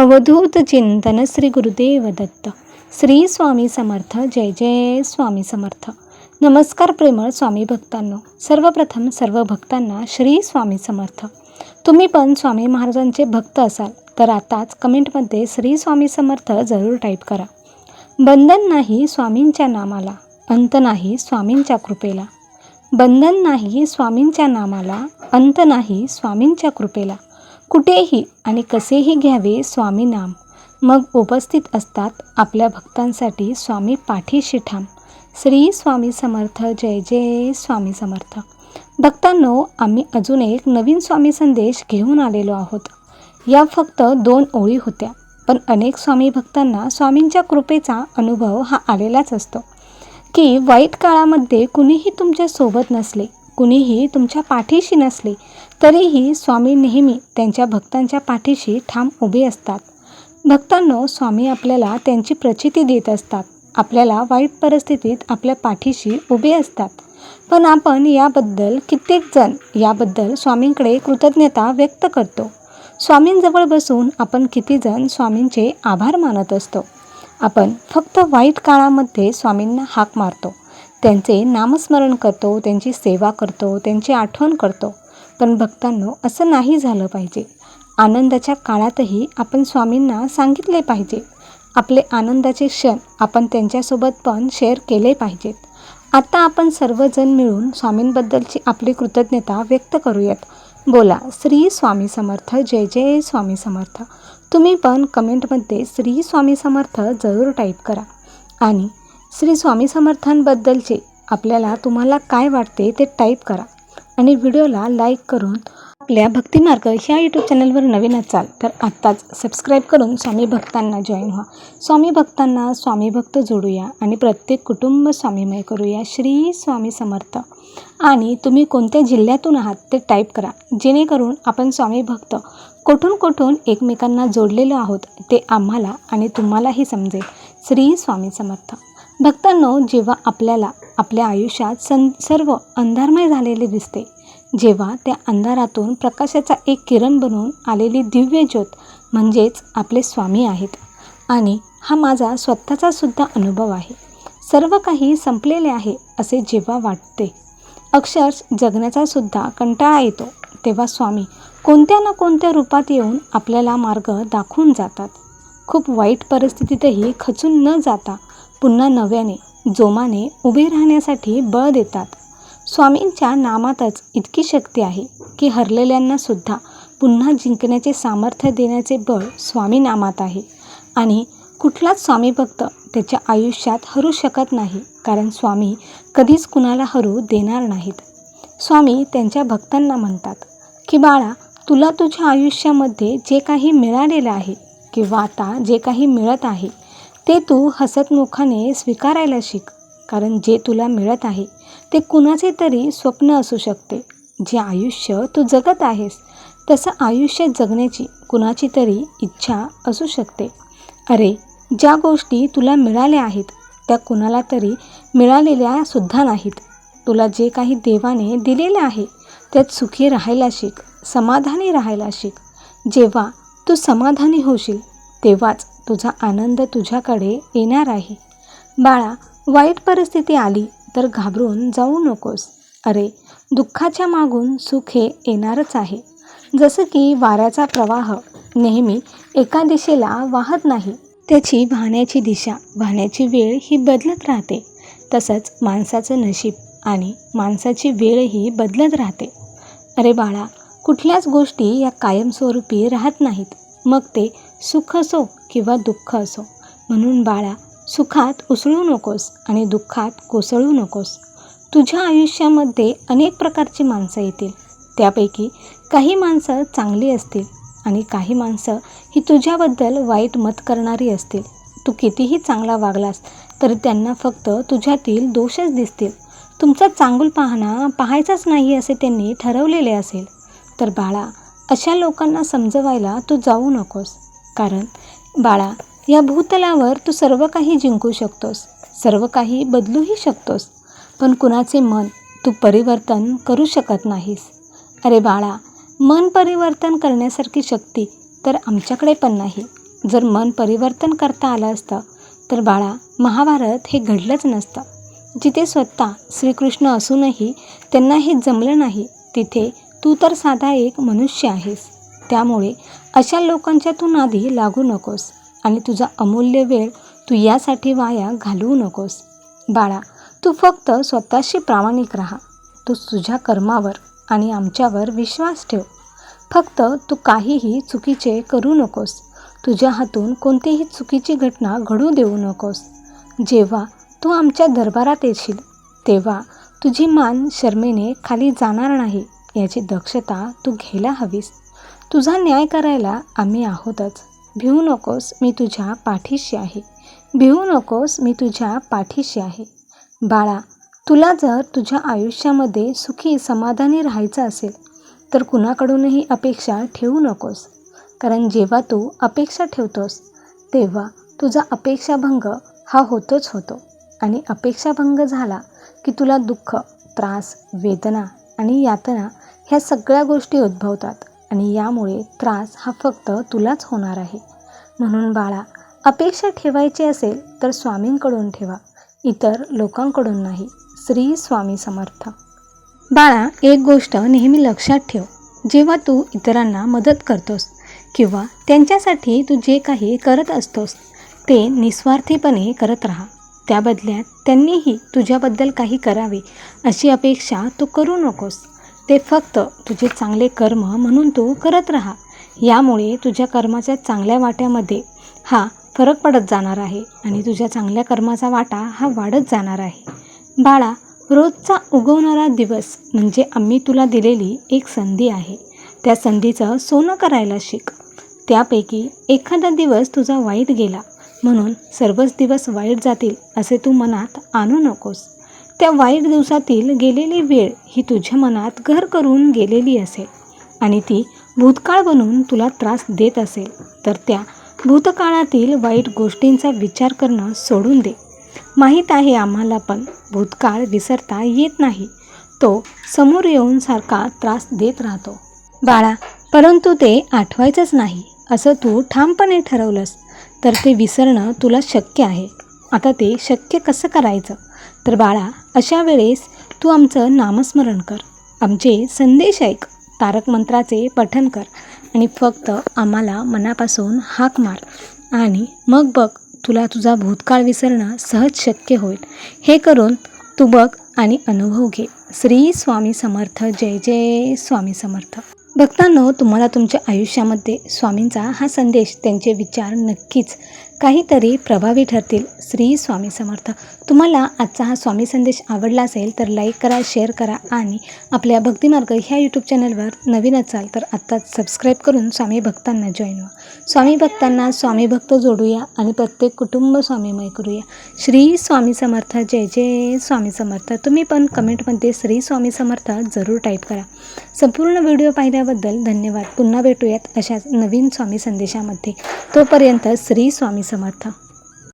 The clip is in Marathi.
अवधूत चिंतन श्री गुरुदेव दत्त श्री स्वामी समर्थ. जय जय स्वामी समर्थ. नमस्कार प्रेमळ स्वामी भक्तांनो. सर्वप्रथम सर्व भक्तांना श्री स्वामी समर्थ. तुम्ही पण स्वामी महाराजांचे भक्त असाल तर आताच कमेंटमध्ये श्री स्वामी समर्थ जरूर टाईप करा. बंधन नाही स्वामींच्या नामाला अंत नाही स्वामींच्या कृपेला. बंधन नाही स्वामींच्या नामाला अंत नाही स्वामींच्या कृपेला. कुठेही आणि कसेही घ्यावे स्वामी नाम. मग उपस्थित असतात आपल्या भक्तांसाठी स्वामी पाठीशी ठाम श्री स्वामी समर्थ जय जय स्वामी समर्थ. भक्तांनो आम्ही अजून एक नवीन स्वामी संदेश घेऊन आलेलो आहोत. या फक्त दोन ओळी होत्या पण अनेक स्वामी भक्तांना स्वामींच्या कृपेचा अनुभव हा आलेलाच असतो. की वाईट काळामध्ये कुणीही तुमच्यासोबत नसले कुणीही तुमच्या पाठीशी नसले तरीही स्वामी नेहमी त्यांच्या भक्तांच्या पाठीशी ठाम उभे असतात. भक्तांनो स्वामी आपल्याला त्यांची प्रचिती देत असतात. आपल्याला वाईट परिस्थितीत आपल्या पाठीशी उभे असतात. पण आपण याबद्दल कित्येक जण याबद्दल स्वामींकडे कृतज्ञता व्यक्त करतो. स्वामींजवळ बसून आपण कितीजण स्वामींचे आभार मानत असतो. आपण फक्त वाईट काळामध्ये स्वामींना हाक मारतो. त्यांचे नामस्मरण करतो त्यांची सेवा करतो त्यांची आठवण करतो. पण भक्तांनो असं नाही झालं पाहिजे. आनंदाच्या काळातही आपण स्वामींना सांगितले पाहिजे. आपले आनंदाचे क्षण आपण त्यांच्यासोबत पण शेअर केले पाहिजेत. आता आपण सर्वजण मिळून स्वामींबद्दलची आपली कृतज्ञता व्यक्त करूयात. बोला श्री स्वामी समर्थ जय जय स्वामी समर्थ. तुम्ही पण कमेंटमध्ये श्री स्वामी समर्थ जरूर टाईप करा. आणि श्री स्वामी समर्थांबद्दलचे आपल्याला तुम्हाला काय वाटते ते टाईप करा. आणि व्हिडिओला लाईक करून आपल्या भक्तिमार्ग ह्या यूट्यूब चॅनलवर नवीन असाल तर आत्ताच सबस्क्राईब करून स्वामी भक्तांना जॉईन व्हा. स्वामी भक्तांना स्वामी भक्त जोडूया आणि प्रत्येक कुटुंब स्वामीमय करूया. श्री स्वामी समर्थ. आणि तुम्ही कोणत्या जिल्ह्यातून आहात ते टाईप करा. जेणेकरून आपण स्वामी भक्त कुठून कुठून एकमेकांना जोडलेलो आहोत ते आम्हाला आणि तुम्हालाही समजेल. श्री स्वामी समर्थ. भक्तांनो जेव्हा आपल्याला आपल्या आयुष्यात सं सर्व अंधारमय झालेले दिसते जेव्हा त्या अंधारातून प्रकाशाचा एक किरण बनून आलेली दिव्य ज्योत म्हणजेच आपले स्वामी आहेत. आणि हा माझा स्वतःचा सुद्धा अनुभव आहे. सर्व काही संपलेले आहे असे जेव्हा वाटते. अक्षरश जगण्याचा सुद्धा कंटाळा येतो तेव्हा स्वामी कोणत्या ना कोणत्या रूपात येऊन आपल्याला मार्ग दाखवून जातात. खूप वाईट परिस्थितीतही खचून न जाता पुन्हा नव्याने जोमाने उभे राहण्यासाठी बळ देतात. स्वामींच्या नामातच इतकी शक्ती आहे की हरलेल्यांना सुद्धा पुन्हा जिंकण्याचे सामर्थ्य देण्याचे बळ स्वामी नामात आहे. आणि कुठलाच स्वामी भक्त त्याच्या आयुष्यात हरू शकत नाही कारण स्वामी कधीच कुणाला हरू देणार नाहीत. स्वामी त्यांच्या भक्तांना म्हणतात की बाळा तुला तुझ्या आयुष्यामध्ये जे काही मिळालेलं आहे किंवा आता जे काही मिळत आहे ते तू हसतमुखाने स्वीकारायला शिक कारण जे तुला मिळत आहे ते कुणाचे तरी स्वप्न असू शकते. जे आयुष्य तू जगत आहेस तसं आयुष्य जगण्याची कुणाची तरी इच्छा असू शकते. अरे ज्या गोष्टी तुला मिळाल्या आहेत त्या कुणाला तरी मिळालेल्या सुद्धा नाहीत. तुला जे काही देवाने दिलेले आहे त्यात सुखी राहायला शिक समाधानी राहायला शिक. जेव्हा तू समाधानी होशील तेव्हाच तुझा आनंद तुझ्याकडे येणार आहे. बाळा वाईट परिस्थिती आली तर घाबरून जाऊ नकोस. अरे दुःखाच्या मागून सुख हे येणारच आहे. जसं की वाऱ्याचा प्रवाह नेहमी एका दिशेला वाहत नाही. त्याची वाहण्याची दिशा वाहण्याची वेळ ही बदलत राहते. तसंच माणसाचं नशीब आणि माणसाची वेळही बदलत राहते. अरे बाळा कुठल्याच गोष्टी या कायमस्वरूपी राहत नाहीत. मग ते सुख असो किंवा दुःख असो. म्हणून बाळा सुखात उसळू नकोस आणि दुःखात कोसळू नकोस. तुझ्या आयुष्यामध्ये अनेक प्रकारची माणसं येतील. त्यापैकी काही माणसं चांगली असतील आणि काही माणसं ही तुझ्याबद्दल वाईट मत करणारी असतील. तू कितीही चांगला वागलास तरी त्यांना फक्त तुझ्यातील दोषच दिसतील. तुमचा चांगुल पाहणा पाहायचाच नाही असे त्यांनी ठरवलेले असेल. तर बाळा अशा लोकांना समजवायला तू जाऊ नकोस. कारण बाळा या भूतलावर तू सर्व काही जिंकू शकतोस. सर्व काही बदलूही शकतोस. पण कुणाचे मन तू परिवर्तन करू शकत नाहीस. अरे बाळा मन परिवर्तन करण्यासारखी शक्ती तर आमच्याकडे पण नाही. जर मन परिवर्तन करता आलं असतं तर बाळा महाभारत हे घडलंच नसतं. जिथे स्वतः श्रीकृष्ण असूनही त्यांना हे जमलं नाही तिथे तू तर साधा एक मनुष्य आहेस. त्यामुळे अशा लोकांच्या तू नादी लागू नकोस आणि तुझा अमूल्य वेळ तू यासाठी वाया घालवू नकोस. बाळा तू फक्त स्वतःशी प्रामाणिक राहा. तू तुझ्या कर्मावर आणि आमच्यावर विश्वास ठेव. फक्त तू काहीही चुकीचे करू नकोस. तुझ्या हातून कोणतीही चुकीची घटना घडू देऊ नकोस. जेव्हा तू आमच्या दरबारात येशील तेव्हा तुझी मान शर्मेने खाली जाणार नाही याची दक्षता तू घ्यायला हवीस. तुझा न्याय करायला आम्ही आहोतच. भिवू नकोस मी तुझ्या पाठीशी आहे. भिवू नकोस मी तुझ्या पाठीशी आहे. बाळा तुला जर तुझ्या आयुष्यामध्ये सुखी समाधानी राहायचं असेल तर कुणाकडूनही अपेक्षा ठेवू नकोस. कारण जेव्हा तू अपेक्षा ठेवतोस तेव्हा तुझा अपेक्षाभंग हा होतोच होतो. आणि अपेक्षाभंग झाला की तुला दुःख त्रास वेदना आणि यातना ह्या सगळ्या गोष्टी उद्भवतात. आणि यामुळे त्रास हा फक्त तुलाच होणार आहे. म्हणून बाळा अपेक्षा ठेवायची असेल तर स्वामींकडून ठेवा. इतर लोकांकडून नाही श्री स्वामी समर्थ. बाळा एक गोष्ट नेहमी लक्षात ठेव. जेव्हा तू इतरांना मदत करतोस किंवा त्यांच्यासाठी तू जे काही करत असतोस ते निस्वार्थीपणे करत राहा. त्या बदल्यात त्यांनीही तुझ्याबद्दल काही करावे अशी अपेक्षा तू करू नकोस. ते फक्त तुझे चांगले कर्म म्हणून तू करत राहा. यामुळे तुझ्या कर्माच्या चांगल्या वाट्यामध्ये हा फरक पडत जाणार आहे आणि तुझ्या चांगल्या कर्माचा वाटा हा वाढत जाणार आहे. बाळा रोजचा उगवणारा दिवस म्हणजे आम्ही तुला दिलेली एक संधी आहे. त्या संधीचं सोनं करायला शिक. त्यापैकी एखादा दिवस तुझा वाईट गेला म्हणून सर्वच दिवस वाईट जातील असे तू मनात आणू नकोस. त्या वाईट दिवसातील गेलेली वेळ ही तुझ्या मनात घर करून गेलेली असेल. आणि ती भूतकाळ बनून तुला त्रास देत असेल तर त्या भूतकाळातील वाईट गोष्टींचा विचार करणं सोडून दे. माहीत आहे आम्हाला पण भूतकाळ विसरता येत नाही. तो समोर येऊन सारखा त्रास देत राहतो. बाळा परंतु ते आठवायचंच नाही असं तू ठामपणे ठरवलंस तर ते विसरणं तुला शक्य आहे. आता ते शक्य कसं करायचं? तर बाळा अशा वेळेस तू आमचं नामस्मरण कर. आमचे संदेश ऐक. तारक मंत्राचे पठन कर. आणि फक्त आम्हाला मनापासून हाक मार. आणि मग बघ तुला तुझा भूतकाळ विसरणं सहज शक्य होईल. हे करून तू बघ आणि अनुभव घे. श्री स्वामी समर्थ. जय जय स्वामी समर्थ. भक्तांनो तुम्हाला तुमच्या आयुष्यामध्ये स्वामींचा हा संदेश त्यांचे विचार नक्कीच काहीतरी प्रभावी ठरतील. श्री स्वामी समर्थ. तुम्हाला आजचा हा स्वामी संदेश आवडला असेल तर लाईक करा शेअर करा आणि आपल्या भक्तिमार्ग ह्या यूट्यूब चॅनलवर नवीन असाल तर आत्ताच सबस्क्राईब करून स्वामी भक्तांना जॉईन व्हा. स्वामी भक्तांना स्वामी भक्त जोडूया आणि प्रत्येक कुटुंब स्वामीमय करूया. श्री स्वामी समर्थ. जय जय स्वामी समर्थ. तुम्ही पण कमेंटमध्ये श्री स्वामी समर्थ जरूर टाईप करा. संपूर्ण व्हिडिओ पाहिल्याबद्दल धन्यवाद. पुन्हा भेटूयात अशाच नवीन स्वामी संदेशामध्ये. तोपर्यंत श्री स्वामी समर्थ